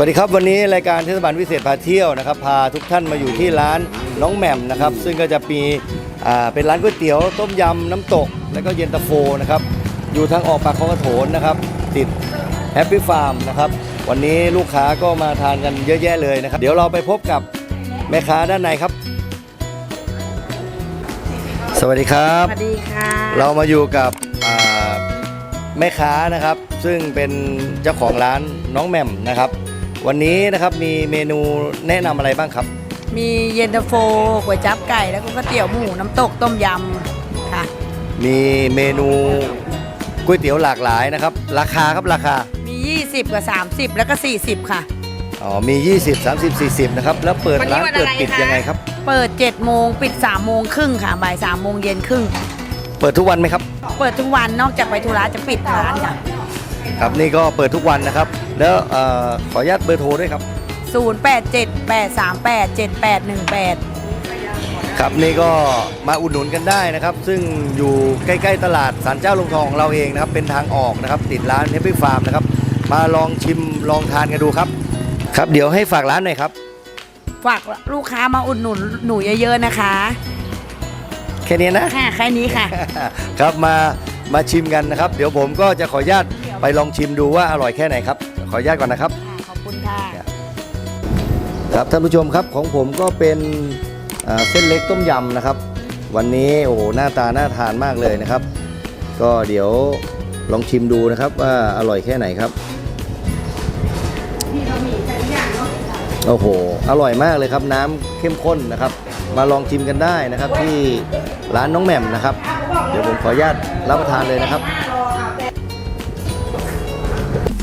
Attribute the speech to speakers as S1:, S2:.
S1: วัสดีครับวันนี้รายการเทศบาลวิเศษพาเที่ยวนะครับพาทุกท่านมาอยู่ที่ร้านน้องแหม่มนะครับ ซึ่งก็จะมีอ่าเป็นร้านก๋วยเตี๋ยวต้มยำน้ำตก แล้วก็เย็นตาโฟนะครับอยู่ทางออกปากคลองกระโถนนะครับติดแฮปปี้ฟาร์มนะครับวันนี้ลูกค้าก็มาทานกันเยอะแยะเลยนะครับ เดี๋ยวเราไปพบกับแม่ค้าด้านในครับ สวัสดีครับ
S2: สวัสดีค่ะ
S1: เรามาอยู่กับอ่าแม่ค้านะครับ ซึ่งเป็นเจ้าของร้านน้องแหม่มนะครับ วันนี้นะครับมีเมนูแนะนำอะไรบ้างครับ
S2: มีเย็นตาโฟก๋วยจั๊บไก่แล้วก็ก๋วยเตี๋ยวหมูน้ำตกต้มยำค่ะ
S1: มีเมนูก๋วยเตี๋ยวหลากหลายนะครับ ราคาครับราคา
S2: มี 20 กับ 30 แล้วก็ 40 ค่ะ
S1: อ๋อ มี 20 30 40 นะครับ แล้วเปิด
S2: วันนี้
S1: ร้าน
S2: วัน
S1: เปิด
S2: อะไร
S1: ปิด
S2: คะ
S1: ยังไงครับ
S2: เปิด 7 โมงปิด 3 โมงครึ่งค่ะบ่าย 3 โมงเย็นครึ่ง
S1: เปิดทุกวันไหมครับ
S2: เปิดทุกวันนอกจากไปธุระจะปิดร้านค่ะ
S1: ครับนี่ก็เปิดทุกวันนะครับ แล้วเอ่อขออนุญาตเบอร์โทรด้วยครับ
S2: 0878387818
S1: ครับนี่ก็มาอุดหนุนกันได้นะครับ ซึ่งอยู่ใกล้ๆตลาดสารเจ้าลงทองของเราเองนะครับ เป็นทางออกนะครับ ติดร้านเฮปปี้ฟาร์มนะครับ มาลองชิมลองทานกันดูครับ ครับเดี๋ยวให้ฝากร้านหน่อยครับ
S2: ฝากลูกค้ามาอุดหนุนหนูเยอะๆนะคะ
S1: แค่นี้นะ
S2: ค่ะแค่นี้ค่ะ
S1: ครับมามาชิมกันนะครับ เดี๋ยวผมก็จะขออนุญาต ไปลองชิมดูว่าอร่อยแค่ไหนครับ ขออนุญาตก่อนนะครับ
S2: ขอบคุณค่ะ
S1: ครับท่านผู้ชมครับของผมก็เป็นอ่าเส้นเล็กต้มยำนะครับ วันนี้โอ้โหหน้าตาน่าทานมากเลยนะครับ ก็เดี๋ยวลองชิมดูนะครับว่าอร่อยแค่ไหนครับโอ้โหอร่อยมากเลยครับน้ำเข้มข้นนะครับ มาลองชิมกันได้นะครับที่ร้านน้องแหม่มนะครับ เดี๋ยวผมขออนุญาตรับประทานเลยนะครับ